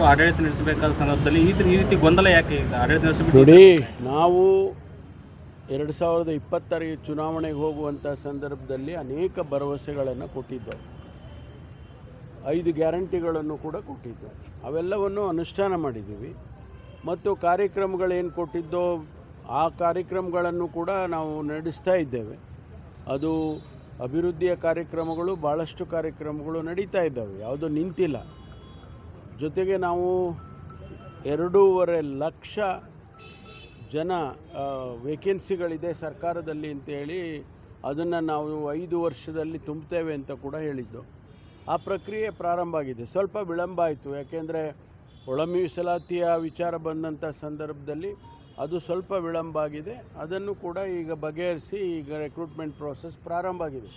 ಅಥವಾ ಆಡಳಿತ ನಡೆಸಬೇಕಾದ ಸಂದರ್ಭದಲ್ಲಿ ಈ ಈ ರೀತಿ ಗೊಂದಲ ಯಾಕೆ ಈಗ? ಆಡಳಿತ ನಡೆಸಬೇಕು ನೋಡಿ ನಾವು ಎರಡು ಸಾವಿರದ ಇಪ್ಪತ್ತರ ಚುನಾವಣೆಗೆ ಹೋಗುವಂಥ ಸಂದರ್ಭದಲ್ಲಿ ಅನೇಕ ಭರವಸೆಗಳನ್ನು ಕೊಟ್ಟಿದ್ದೆವು. ಐದು ಗ್ಯಾರಂಟಿಗಳನ್ನು ಕೂಡ ಕೊಟ್ಟಿದ್ದೆವು. ಅವೆಲ್ಲವನ್ನು ಅನುಷ್ಠಾನ ಮಾಡಿದ್ದೀವಿ. ಮತ್ತು ಕಾರ್ಯಕ್ರಮಗಳೇನು ಕೊಟ್ಟಿದ್ದೋ ಆ ಕಾರ್ಯಕ್ರಮಗಳನ್ನು ಕೂಡ ನಾವು ನಡೆಸ್ತಾ ಇದ್ದೇವೆ. ಅದು ಅಭಿವೃದ್ಧಿಯ ಕಾರ್ಯಕ್ರಮಗಳು ಭಾಳಷ್ಟು ಕಾರ್ಯಕ್ರಮಗಳು ನಡೀತಾ ಇದ್ದಾವೆ. ಯಾವುದೂ ನಿಂತಿಲ್ಲ. ಜೊತೆಗೆ ನಾವು ಎರಡೂವರೆ ಲಕ್ಷ ಜನ ವೇಕೆನ್ಸಿಗಳಿದೆ ಸರ್ಕಾರದಲ್ಲಿ ಅಂತೇಳಿ ಅದನ್ನು ನಾವು ಐದು ವರ್ಷದಲ್ಲಿ ತುಂಬುತ್ತೇವೆ ಅಂತ ಕೂಡ ಹೇಳಿದ್ದು. ಆ ಪ್ರಕ್ರಿಯೆ ಪ್ರಾರಂಭ ಆಗಿದೆ. ಸ್ವಲ್ಪ ವಿಳಂಬ ಆಯಿತು. ಯಾಕೆಂದರೆ ಒಳ ಮೀಸಲಾತಿಯ ವಿಚಾರ ಬಂದಂಥ ಸಂದರ್ಭದಲ್ಲಿ ಅದು ಸ್ವಲ್ಪ ವಿಳಂಬ ಆಗಿದೆ. ಅದನ್ನು ಕೂಡ ಈಗ ಬಗೆಹರಿಸಿ ಈಗ ರೆಕ್ರೂಟ್ಮೆಂಟ್ ಪ್ರೋಸೆಸ್ ಪ್ರಾರಂಭ ಆಗಿದೆ.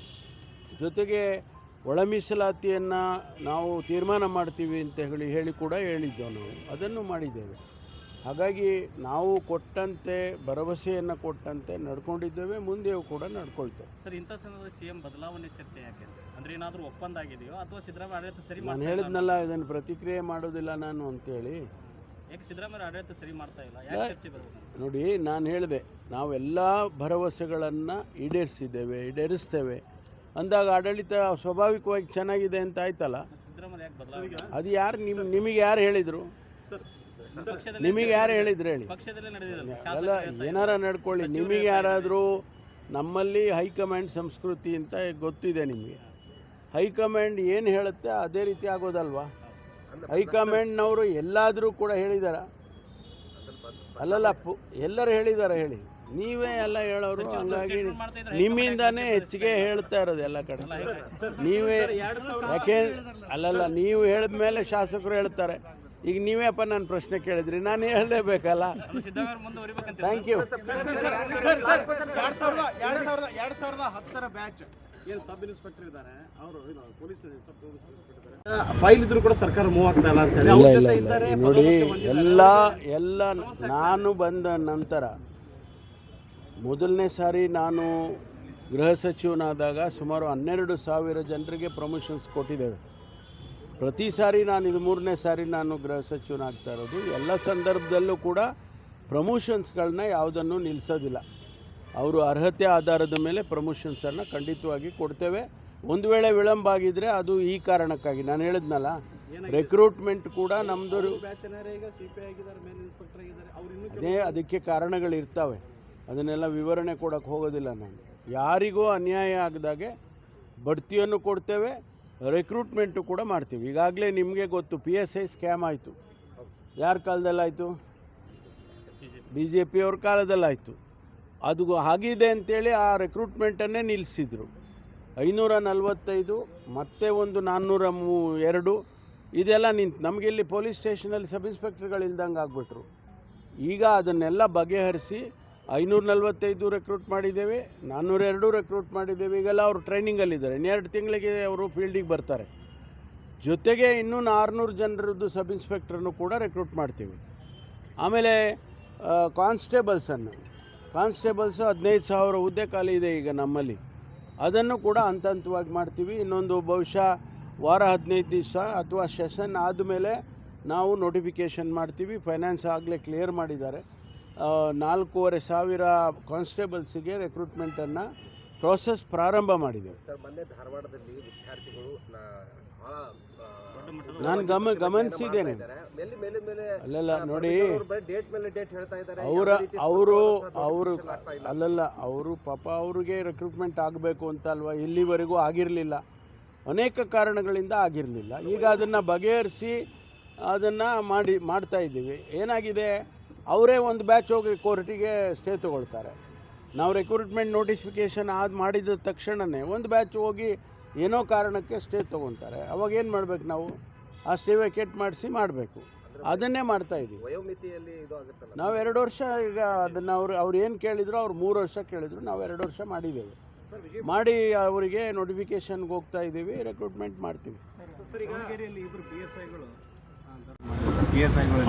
ಜೊತೆಗೆ ಒಳ ಮೀಸಲಾತಿಯನ್ನು ನಾವು ತೀರ್ಮಾನ ಮಾಡ್ತೀವಿ ಅಂತ ಹೇಳಿ ಹೇಳಿ ಕೂಡ ಹೇಳಿದ್ದೆವು ನಾವು ಅದನ್ನು ಮಾಡಿದ್ದೇವೆ. ಹಾಗಾಗಿ ನಾವು ಕೊಟ್ಟಂತೆ ಭರವಸೆಯನ್ನು ಕೊಟ್ಟಂತೆ ನಡ್ಕೊಂಡಿದ್ದೇವೆ ಮುಂದೆಯೂ ಕೂಡ ನಡ್ಕೊಳ್ತೇವೆ. ಸರ್ ಇಂಥ ಸಂದರ್ಭದಲ್ಲಿ ಸಿಎಂ ಬದಲಾವಣೆ ಚರ್ಚೆ ಯಾಕೆ ಅಂದರೆ ಏನಾದರೂ ಒಪ್ಪಂದ ಆಗಿದೆಯೋ ಅಥವಾ ಸಿದ್ದರಾಮಯ್ಯ ಆಡಳಿತ ಸರಿ ನಾನು ಹೇಳಿದ್ನಲ್ಲ ಇದನ್ನು ಪ್ರತಿಕ್ರಿಯೆ ಮಾಡೋದಿಲ್ಲ ನಾನು ಅಂತೇಳಿ. ಯಾಕೆ ಸಿದ್ದರಾಮಯ್ಯ ಆಡಳಿತ ಸರಿ ಮಾಡ್ತಾ ಇಲ್ಲ? ಯಾಕೆ ಚರ್ಚೆ ನೋಡಿ ನಾನು ಹೇಳಿದೆ ನಾವೆಲ್ಲ ಭರವಸೆಗಳನ್ನು ಈಡೇರಿಸಿದ್ದೇವೆ ಈಡೇರಿಸ್ತೇವೆ. ಅಂದಾಗ ಆಡಳಿತ ಸ್ವಾಭಾವಿಕವಾಗಿ ಚೆನ್ನಾಗಿದೆ ಅಂತ ಆಯ್ತಲ್ಲ? ಅದು ಯಾರು ನಿಮಗೆ ಯಾರು ಹೇಳಿದರು? ನಿಮಗೆ ಯಾರು ಹೇಳಿದ್ರು ಹೇಳಿ? ಅಲ್ಲ, ಏನಾರ ನಡ್ಕೊಳ್ಳಿ. ನಿಮಗೆ ಯಾರಾದರೂ ನಮ್ಮಲ್ಲಿ ಹೈಕಮಾಂಡ್ ಸಂಸ್ಕೃತಿ ಅಂತ ಗೊತ್ತಿದೆ ನಿಮಗೆ. ಹೈಕಮಾಂಡ್ ಏನು ಹೇಳುತ್ತೆ ಅದೇ ರೀತಿ ಆಗೋದಲ್ವಾ? ಹೈಕಮಾಂಡ್ನವರು ಎಲ್ಲಾದರೂ ಕೂಡ ಹೇಳಿದಾರ? ಅಲ್ಲಲ್ಲ, ಪು, ಎಲ್ಲರೂ ಹೇಳಿದ್ದಾರೆ ಹೇಳಿ. ನೀವೇ ಎಲ್ಲ ಹೇಳೋರು ಹಂಗಾಗಿ ನಿಮ್ಮಿಂದಾನೇ ಹೆಚ್ಚಿಗೆ ಹೇಳ್ತಾ ಇರೋದು ಎಲ್ಲ ಕಡೆ. ನೀವೇ ಯಾಕೆ ಅಲ್ಲಲ್ಲ ನೀವು ಹೇಳಿದ ಮೇಲೆ ಶಾಸಕರು ಹೇಳ್ತಾರೆ. ಈಗ ನೀವೇಪ್ಪ ನಾನು ಪ್ರಶ್ನೆ ಕೇಳಿದ್ರಿ ನಾನು ಹೇಳಲೇಬೇಕಲ್ಲ? ಥ್ಯಾಂಕ್ ಯು ಎರಡ್ ಸಾವಿರದ ಹತ್ತರ ಬ್ಯಾಚ್ ಏನ್ ಸಬ್ ಇನ್ಸ್ಪೆಕ್ಟರ್ ಇದ್ದಾರೆ? ಅವರು ಪೊಲೀಸ್ ಸಬ್ ಇನ್ಸ್ಪೆಕ್ಟರ್ ಫೈಲ್ ಇದ್ರು ಕೂಡ ಸರ್ಕಾರ ಮೂವ್ ಆಗ್ತಾ ಇಲ್ಲ ಅಂತ ನೋಡಿ ಎಲ್ಲ ಎಲ್ಲ ನಾನು ಬಂದ ನಂತರ ಮೊದಲನೇ ಸಾರಿ ನಾನು ಗೃಹ ಸಚಿವನಾದಾಗ ಸುಮಾರು ಹನ್ನೆರಡು ಸಾವಿರ ಜನರಿಗೆ ಪ್ರಮೋಷನ್ಸ್ ಕೊಟ್ಟಿದ್ದೇವೆ ಪ್ರತಿ ಸಾರಿ ನಾನು ಇದು ಮೂರನೇ ಸಾರಿ ನಾನು ಗೃಹ ಸಚಿವನಾಗ್ತಾ ಇರೋದು. ಎಲ್ಲ ಸಂದರ್ಭದಲ್ಲೂ ಕೂಡ ಪ್ರಮೋಷನ್ಸ್ಗಳನ್ನ ಯಾವುದನ್ನು ನಿಲ್ಲಿಸೋದಿಲ್ಲ ಅವರು ಅರ್ಹತೆ ಆಧಾರದ ಮೇಲೆ ಪ್ರಮೋಷನ್ಸನ್ನು ಖಂಡಿತವಾಗಿ ಕೊಡ್ತೇವೆ. ಒಂದು ವೇಳೆ ವಿಳಂಬ ಆಗಿದ್ದರೆ ಅದು ಈ ಕಾರಣಕ್ಕಾಗಿ. ನಾನು ಹೇಳಿದ್ನಲ್ಲ ರೆಕ್ರೂಟ್ಮೆಂಟ್ ಕೂಡ ನಮ್ಮದು ಅದೇ ಅದಕ್ಕೆ ಕಾರಣಗಳಿರ್ತವೆ ಅದನ್ನೆಲ್ಲ ವಿವರಣೆ ಕೊಡೋಕ್ಕೆ ಹೋಗೋದಿಲ್ಲ ನಾನು. ಯಾರಿಗೂ ಅನ್ಯಾಯ ಆಗದಾಗೆ ಬಡ್ತಿಯನ್ನು ಕೊಡ್ತೇವೆ ರೆಕ್ರೂಟ್ಮೆಂಟು ಕೂಡ ಮಾಡ್ತೀವಿ. ಈಗಾಗಲೇ ನಿಮಗೆ ಗೊತ್ತು ಪಿ ಎಸ್ ಐ ಸ್ಕ್ಯಾಮ್ ಆಯಿತು. ಯಾರ ಕಾಲದಲ್ಲಾಯಿತು? B J ಪಿಯವ್ರ ಕಾಲದಲ್ಲಾಯಿತು. ಅದು ಆಗಿದೆ ಅಂತೇಳಿ ಆ ರೆಕ್ರೂಟ್ಮೆಂಟನ್ನೇ ನಿಲ್ಲಿಸಿದರು ಐನೂರ ನಲವತ್ತೈದು, ಮತ್ತೆ ಒಂದು ನಾನ್ನೂರ ಮೂ, ಎರಡು, ಇದೆಲ್ಲ ನಿಂತು ನಮಗೆ ಇಲ್ಲಿ ಪೊಲೀಸ್ ಸ್ಟೇಷನಲ್ಲಿ ಸಬ್ ಇನ್ಸ್ಪೆಕ್ಟರ್ಗಳು ಇಲ್ದಂಗೆ ಆಗಿಬಿಟ್ರು. ಈಗ ಅದನ್ನೆಲ್ಲ ಬಗೆಹರಿಸಿ ಐನೂರ ನಲ್ವತ್ತೈದು ರೆಕ್ರೂಟ್ ಮಾಡಿದ್ದೇವೆ ನಾನ್ನೂರ ಎರಡು ರೆಕ್ರೂಟ್ ಮಾಡಿದ್ದೇವೆ. ಈಗೆಲ್ಲ ಅವರು ಟ್ರೈನಿಂಗಲ್ಲಿದ್ದಾರೆ ಇನ್ನೆರಡು ತಿಂಗಳಿಗೆ ಅವರು ಫೀಲ್ಡಿಗೆ ಬರ್ತಾರೆ. ಜೊತೆಗೆ ಇನ್ನೂ ಆರುನೂರು ಜನರದ್ದು ಸಬ್ ಇನ್ಸ್ಪೆಕ್ಟ್ರನ್ನು ಕೂಡ ರೆಕ್ರೂಟ್ ಮಾಡ್ತೀವಿ. ಆಮೇಲೆ ಕಾನ್ಸ್ಟೇಬಲ್ಸನ್ನು ಕಾನ್ಸ್ಟೇಬಲ್ಸು ಹದಿನೈದು ಸಾವಿರ ಹುದ್ದೆ ಖಾಲಿ ಇದೆ ಈಗ ನಮ್ಮಲ್ಲಿ. ಅದನ್ನು ಕೂಡ ಹಂತ ಹಂತವಾಗಿ ಮಾಡ್ತೀವಿ. ಇನ್ನೊಂದು ಬಹುಶಃ ವಾರ ಹದಿನೈದು ದಿವಸ ಅಥವಾ ಸೆಷನ್ ಆದಮೇಲೆ ನಾವು ನೋಟಿಫಿಕೇಷನ್ ಮಾಡ್ತೀವಿ. ಫೈನಾನ್ಸ್ ಆಗಲೇ ಕ್ಲಿಯರ್ ಮಾಡಿದ್ದಾರೆ. ನಾಲ್ಕೂವರೆ ಸಾವಿರ ಕಾನ್ಸ್ಟೇಬಲ್ಸಿಗೆ ರೆಕ್ರೂಟ್ಮೆಂಟನ್ನು ಪ್ರೋಸೆಸ್ ಪ್ರಾರಂಭ ಮಾಡಿದ್ದೇವೆ ಸರ್ ಮೊನ್ನೆ ಧಾರವಾಡದಲ್ಲಿ ವಿದ್ಯಾರ್ಥಿಗಳು ನಾನು ಗಮ ಗಮನಿಸಿದ್ದೇನೆ. ಅಲ್ಲಲ್ಲ ನೋಡಿ ಡೇಟ್ ಮೇಲೆ ಡೇಟ್ ಹೇಳ್ತಾ ಇದ್ದಾರೆ. ಅವರ ಅವರು ಅವರು ಅಲ್ಲಲ್ಲ ಅವರು ಪಾಪ ಅವ್ರಿಗೆ ರೆಕ್ರೂಟ್ಮೆಂಟ್ ಆಗಬೇಕು ಅಂತ ಅಲ್ವಾ? ಇಲ್ಲಿವರೆಗೂ ಆಗಿರಲಿಲ್ಲ. ಅನೇಕ ಕಾರಣಗಳಿಂದ ಆಗಿರಲಿಲ್ಲ. ಈಗ ಅದನ್ನು ಬಗೆಹರಿಸಿ ಅದನ್ನು ಮಾಡಿ ಮಾಡ್ತಾ ಇದ್ದೀವಿ. ಏನಾಗಿದೆ? ಅವರೇ ಒಂದು ಬ್ಯಾಚ್ ಹೋಗಿ ಕೋರ್ಟಿಗೆ ಸ್ಟೇ ತೊಗೊಳ್ತಾರೆ. ನಾವು ರೆಕ್ರೂಟ್ಮೆಂಟ್ ನೋಟಿಫಿಕೇಷನ್ ಆದ ಮಾಡಿದ ತಕ್ಷಣವೇ ಒಂದು ಬ್ಯಾಚ್ ಹೋಗಿ ಏನೋ ಕಾರಣಕ್ಕೆ ಸ್ಟೇ ತೊಗೊತಾರೆ. ಅವಾಗ ಏನು ಮಾಡಬೇಕು ನಾವು? ಆ ಸ್ಟೇ ವೆಕೇಟ್ ಮಾಡಿಸಿ ಮಾಡಬೇಕು. ಅದನ್ನೇ ಮಾಡ್ತಾ ಇದ್ದೀವಿ ವಯೋಮಿತಿಯಲ್ಲಿ ಇದು ಆಗುತ್ತಲ್ಲ? ನಾವು ಎರಡು ವರ್ಷ ಈಗ ಅದನ್ನು ಅವ್ರು ಅವ್ರು ಏನು ಕೇಳಿದ್ರು ಅವ್ರು ಮೂರು ವರ್ಷ ಕೇಳಿದ್ರು ನಾವು ಎರಡು ವರ್ಷ ಮಾಡಿದ್ದೇವೆ. ಮಾಡಿ ಅವರಿಗೆ ನೋಟಿಫಿಕೇಶನ್ಗೆ ಹೋಗ್ತಾ ಇದ್ದೀವಿ ರೆಕ್ರೂಟ್ಮೆಂಟ್ ಮಾಡ್ತೀವಿ.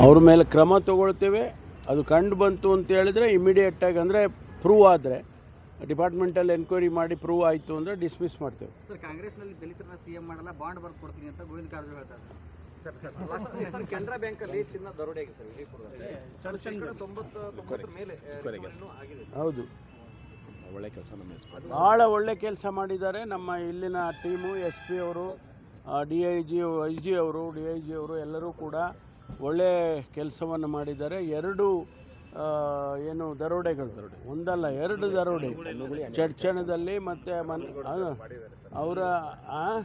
ಅವ್ರ ಮೇಲೆ ಕ್ರಮ ತಗೊಳ್ತೇವೆ. ಅದು ಕಂಡು ಬಂತು ಅಂತ ಹೇಳಿದ್ರೆ ಇಮಿಡಿಯೇಟಾಗಿ ಅಂದರೆ ಪ್ರೂವ್ ಆದರೆ ಡಿಪಾರ್ಟ್ಮೆಂಟಲ್ಲಿ ಎನ್ಕ್ವೈರಿ ಮಾಡಿ ಪ್ರೂವ್ ಆಯಿತು ಅಂದರೆ ಡಿಸ್ಮಿಸ್ ಮಾಡ್ತೇವೆ. ಸರ್ ಕಾಂಗ್ರೆಸ್ನಲ್ಲಿ ದಲಿತರನ್ನ ಸಿಎಂ ಮಾಡಲ್ಲ ಬಾಂಡ್ ಬರ್ದು ಕೊಡ್ತೀನಿ ಅಂತ ಗೋವಿಂದ ಕಾರಜೋಳ ಹೇಳ್ತಾರೆ sir sir sir Canara bank ಅಲ್ಲಿ ಚಿನ್ನ ದರೋಡೆ ಆಗಿದೆ ಹೌದು. ಒಳ್ಳೆ ಕೆಲಸ ನಮ್ಮ ಭಾಳ ಒಳ್ಳೆ ಕೆಲಸ ಮಾಡಿದ್ದಾರೆ. ನಮ್ಮ ಇಲ್ಲಿನ ಟೀಮು ಎಸ್ ಪಿ ಅವರು D I G I G ಅವರು ಡಿ ಐ ಜಿ ಅವರು ಎಲ್ಲರೂ ಕೂಡ ಒಳ್ಳೆ ಕೆಲಸವನ್ನು ಮಾಡಿದ್ದಾರೆ. ಎರಡು ಏನು ದರೋಡೆಗಳು ದರೋಡೆ. ಒಂದಲ್ಲ, ಎರಡು ದರೋಡೆ. ಚಡ್ಚಣದಲ್ಲಿ ಮತ್ತು ಮನ್ ಅವರ, ಆ?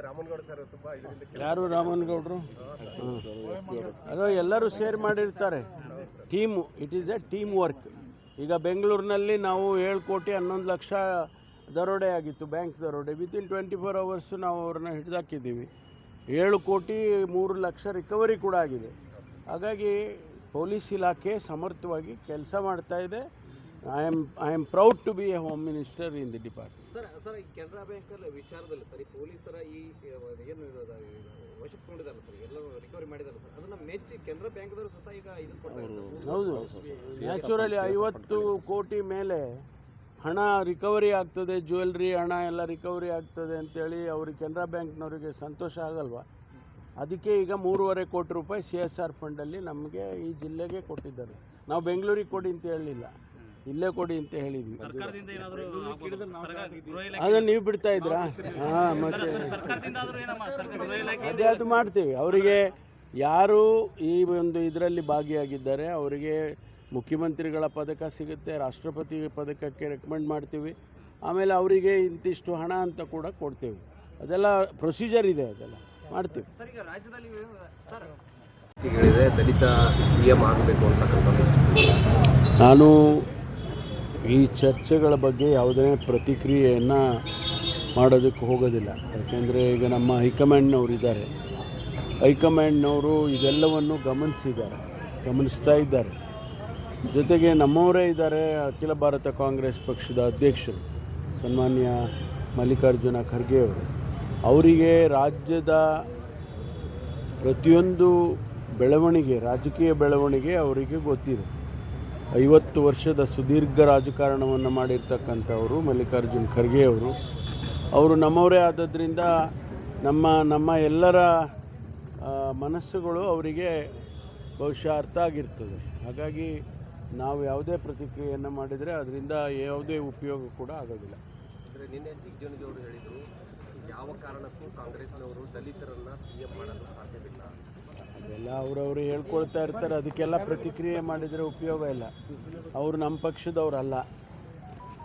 ರಾಮನ್ ಯಾರು ರಾಮನ್ಗೌಡರು? ಅದು ಎಲ್ಲರೂ ಸೇರ್ ಮಾಡಿರ್ತಾರೆ. Team it is a team work ಈಗ ಬೆಂಗಳೂರಿನಲ್ಲಿ ನಾವು ಏಳು ಕೋಟಿ ಹನ್ನೊಂದು ಲಕ್ಷ ದರೋಡೆ ಆಗಿತ್ತು, ಬ್ಯಾಂಕ್ ದರೋಡೆ. ವಿತಿನ್ ಟ್ವೆಂಟಿ ಫೋರ್ ಅವರ್ಸ್ ನಾವು ಅವ್ರನ್ನ ಹಿಡಿದಾಕಿದ್ದೀವಿ. ಏಳು ಕೋಟಿ ಮೂರು ಲಕ್ಷ ರಿಕವರಿ ಕೂಡ ಆಗಿದೆ. ಹಾಗಾಗಿ ಪೊಲೀಸ್ ಇಲಾಖೆ ಸಮರ್ಥವಾಗಿ ಕೆಲಸ ಮಾಡ್ತಾ ಇದೆ. I am I am proud to be a home minister in the department sir sir ಈ ಕೆನರಾ ಬ್ಯಾಂಕ್ ಅಲ್ಲಿ ವಿಚಾರದಲ್ಲಿ ಸರ್ ಈ ಪೊಲೀಸರ ಈ ಏನು ವಶಕ್ಕೆ ತಗೊಂಡಿದ್ದಾರೆ ಸರ್ ಎಲ್ಲ ರಿಕವರಿ ಮಾಡಿದ್ದಾರೆ ಸರ್. ಅದನ್ನು ಮೆಚ್ಚಿ ಕೆನರಾ ಬ್ಯಾಂಕ್ದವರು ಸ್ವತಃ ಈಗ ಇದು ಹೌದು. ನ್ಯಾಚುರಲಿ ಐವತ್ತು ಕೋಟಿ ಮೇಲೆ ಹಣ ರಿಕವರಿ ಆಗ್ತದೆ ಜ್ಯುವೆಲ್ರಿ ಹಣ ಎಲ್ಲ ರಿಕವರಿ ಆಗ್ತದೆ ಅಂತೇಳಿ ಅವ್ರಿಗೆ ಕೆನರಾ ಬ್ಯಾಂಕ್ನವರಿಗೆ ಸಂತೋಷ ಆಗಲ್ವಾ? ಅದಕ್ಕೆ ಈಗ ಮೂರುವರೆ ಕೋಟಿ ರೂಪಾಯಿ ಸಿ ಎಸ್ ಆರ್ ಫಂಡಲ್ಲಿ ನಮಗೆ ಈ ಜಿಲ್ಲೆಗೆ ಕೊಟ್ಟಿದ್ದಾರೆ. ನಾವು ಬೆಂಗಳೂರಿಗೆ ಕೊಡಿ ಅಂತ ಹೇಳಲಿಲ್ಲ. ಇಲ್ಲೇ ಕೊಡಿ ಅಂತ ಹೇಳಿದ್ವಿ. ಸರ್ಕಾರದಿಂದ ಏನಾದರೂ ಗೃಹ ಅದನ್ನು ನೀವು ಬಿಡ್ತಾ ಇದ್ರಾ? ಹಾಂ ಮತ್ತೆ ಅದೇ ಅದು ಮಾಡ್ತೀವಿ. ಅವರಿಗೆ ಯಾರು ಈ ಒಂದು ಇದರಲ್ಲಿ ಭಾಗಿಯಾಗಿದ್ದಾರೆ ಅವರಿಗೆ ಮುಖ್ಯಮಂತ್ರಿಗಳ ಪದಕ ಸಿಗುತ್ತೆ ರಾಷ್ಟ್ರಪತಿ ಪದಕಕ್ಕೆ ರೆಕಮೆಂಡ್ ಮಾಡ್ತೀವಿ. ಆಮೇಲೆ ಅವರಿಗೆ ಇಂತಿಷ್ಟು ಹಣ ಅಂತ ಕೂಡ ಕೊಡ್ತೇವೆ. ಅದೆಲ್ಲ ಪ್ರೊಸೀಜರ್ ಇದೆ ಅದೆಲ್ಲ ಮಾಡ್ತೀವಿ. ಸರ್ ಈಗ ರಾಜ್ಯದಲ್ಲಿ ಸರ್ ಹೇಳಿದೆ ದಲಿತ ಸಿ ಎಂ ಆಗಬೇಕು ಅಂತಕ್ಕಂಥ ನಾನು ಈ ಚರ್ಚೆಗಳ ಬಗ್ಗೆ ಯಾವುದೇ ಪ್ರತಿಕ್ರಿಯೆಯನ್ನು ಮಾಡೋದಕ್ಕೆ ಹೋಗೋದಿಲ್ಲ. ಯಾಕೆಂದರೆ ಈಗ ನಮ್ಮ ಹೈಕಮಾಂಡ್ನವರು ಇದ್ದಾರೆ ಹೈಕಮಾಂಡ್ನವರು ಇದೆಲ್ಲವನ್ನು ಗಮನಿಸಿದ್ದಾರೆ ಗಮನಿಸ್ತಾ ಇದ್ದಾರೆ. ಜೊತೆಗೆ ನಮ್ಮವರೇ ಇದ್ದಾರೆ ಅಖಿಲ ಭಾರತ ಕಾಂಗ್ರೆಸ್ ಪಕ್ಷದ ಅಧ್ಯಕ್ಷರು, ಸನ್ಮಾನ್ಯ ಮಲ್ಲಿಕಾರ್ಜುನ ಖರ್ಗೆ ಅವರು. ಅವರಿಗೆ ರಾಜ್ಯದ ಪ್ರತಿಯೊಂದು ಬೆಳವಣಿಗೆ, ರಾಜಕೀಯ ಬೆಳವಣಿಗೆ ಅವರಿಗೆ ಗೊತ್ತಿದೆ. ಐವತ್ತು ವರ್ಷದ ಸುದೀರ್ಘ ರಾಜಕಾರಣವನ್ನು ಮಾಡಿರ್ತಕ್ಕಂಥವರು ಮಲ್ಲಿಕಾರ್ಜುನ ಖರ್ಗೆ ಅವರು. ಅವರು ನಮ್ಮವರೇ ಆದ್ದರಿಂದ ನಮ್ಮ ನಮ್ಮ ಎಲ್ಲರ ಮನಸ್ಸುಗಳು ಅವರಿಗೆ ಬಹುಶಃ ಅರ್ಥ ಆಗಿರ್ತದೆ. ಹಾಗಾಗಿ ನಾವು ಯಾವುದೇ ಪ್ರತಿಕ್ರಿಯೆಯನ್ನು ಮಾಡಿದರೆ ಅದರಿಂದ ಯಾವುದೇ ಉಪಯೋಗ ಕೂಡ ಆಗೋದಿಲ್ಲ. ಅಂದರೆ ನಿನ್ನೆ ಜಿಗ್ಜೋನಿಗೆ ಅವರು ಹೇಳಿದರು ಯಾವ ಕಾರಣಕ್ಕೂ ಕಾಂಗ್ರೆಸ್ನವರು ದಲಿತರನ್ನು ಸಿ ಎಂ ಮಾಡಲು ಸಾಧ್ಯವಿಲ್ಲ. ಅದೆಲ್ಲ ಅವರವರು ಹೇಳ್ಕೊಳ್ತಾ ಇರ್ತಾರೆ ಅದಕ್ಕೆಲ್ಲ ಪ್ರತಿಕ್ರಿಯೆ ಮಾಡಿದರೆ ಉಪಯೋಗ ಇಲ್ಲ. ಅವರು ನಮ್ಮ ಪಕ್ಷದವರಲ್ಲ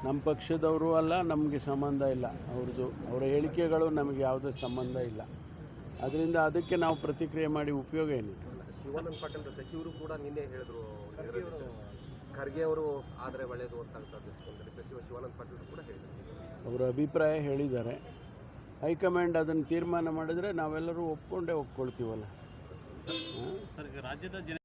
ನಮ್ಮ ಪಕ್ಷದವರು ಅಲ್ಲ ನಮಗೆ ಸಂಬಂಧ ಇಲ್ಲ. ಅವ್ರದ್ದು ಅವರ ಹೇಳಿಕೆಗಳು ನಮಗೆ ಯಾವುದೇ ಸಂಬಂಧ ಇಲ್ಲ. ಅದರಿಂದ ಅದಕ್ಕೆ ನಾವು ಪ್ರತಿಕ್ರಿಯೆ ಮಾಡಿ ಉಪಯೋಗ ಏನಿಲ್ಲ. ಶಿವಾನಂದ ಪಾಟೀಲ್ ಸಚಿವರು ಕೂಡ ನಿನ್ನೆ ಹೇಳಿದ್ರು. ಖರ್ಗೆ ಅವರು. ಆದರೆ ಒಳ್ಳೆಯದು ಅಂತಕ್ಕಂಥದ್ದು ಅಂದರೆ ಸಚಿವ ಶಿವಾನಂದ ಪಾಟೀಲ್ ಕೂಡ ಹೇಳಿದರು. ಅವರ ಅಭಿಪ್ರಾಯ ಹೇಳಿದ್ದಾರೆ. ಹೈಕಮಾಂಡ್ ಅದನ್ನು ತೀರ್ಮಾನ ಮಾಡಿದರೆ ನಾವೆಲ್ಲರೂ ಒಪ್ಕೊಂಡೇ ಒಪ್ಕೊಳ್ತೀವಲ್ಲ. ಸರ್ ರಾಜ್ಯದ ಜನ